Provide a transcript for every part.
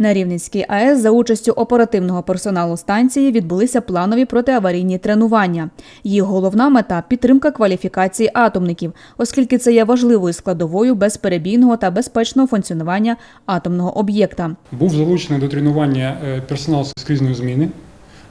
На Рівненській АЕС за участю оперативного персоналу станції відбулися планові протиаварійні тренування. Їх головна мета підтримка кваліфікації атомників, оскільки це є важливою складовою безперебійного та безпечного функціонування атомного об'єкта. Був залучений до тренування е, персонал з крізної зміни.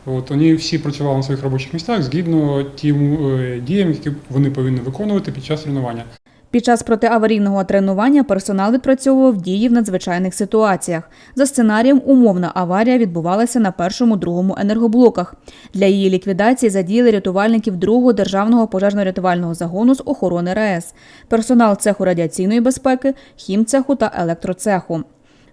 От, вони всі працювали на своїх робочих місцях згідно тим е, діям, які вони повинні виконувати під час тренування. Під час протиаварійного тренування персонал відпрацьовував дії в надзвичайних ситуаціях. За сценарієм, умовна аварія відбувалася на першому другому енергоблоках. Для її ліквідації задіяли рятувальників другого державного пожежно-рятувального загону з охорони РАЕС, персонал цеху радіаційної безпеки, хімцеху та електроцеху.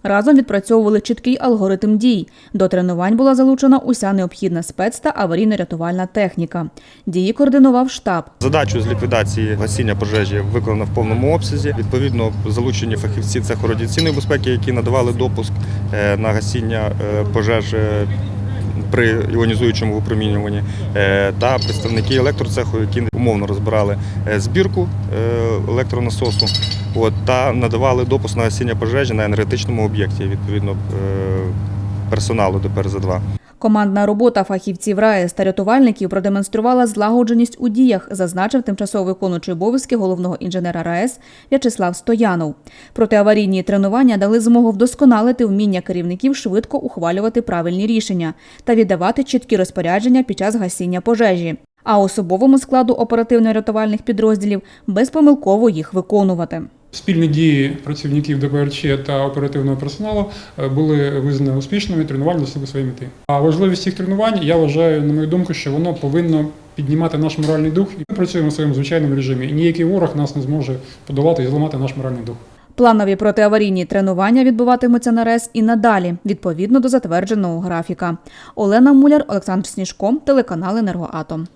Разом відпрацьовували чіткий алгоритм дій. До тренувань була залучена уся необхідна спец та аварійно-рятувальна техніка. Дії координував штаб. Задачу з ліквідації гасіння пожежі виконано в повному обсязі. Відповідно, залучені фахівці цеху радіаційної безпеки, які надавали допуск е, на гасіння е, пожеж е, при іонізуючому випромінюванні, е, та представники електроцеху, які умовно розбирали е, збірку е, електронасосу, от, та надавали допуск на осіння пожежі на енергетичному об'єкті, відповідно персоналу ДПРЗ-2. Командна робота фахівців РаЕС та рятувальників продемонструвала злагодженість у діях, зазначив тимчасово виконуючий обов'язки головного інженера РаЕС В'ячеслав Стоянов. Протиаварійні тренування дали змогу вдосконалити вміння керівників швидко ухвалювати правильні рішення та віддавати чіткі розпорядження під час гасіння пожежі. А особовому складу оперативно-рятувальних підрозділів безпомилково їх виконувати. Спільні дії працівників ДПРЧ та оперативного персоналу е, були визнані успішними, тренування досягли своєї мети. А важливість цих тренувань, я вважаю, на мою думку, що воно повинно піднімати наш моральний дух. І ми працюємо в своєму звичайному режимі. І ніякий ворог нас не зможе подолати і зламати наш моральний дух. Планові протиаварійні тренування відбуватимуться на РЕС і надалі, відповідно до затвердженого графіка. Олена Муляр, Олександр Сніжко, телеканал Енергоатом.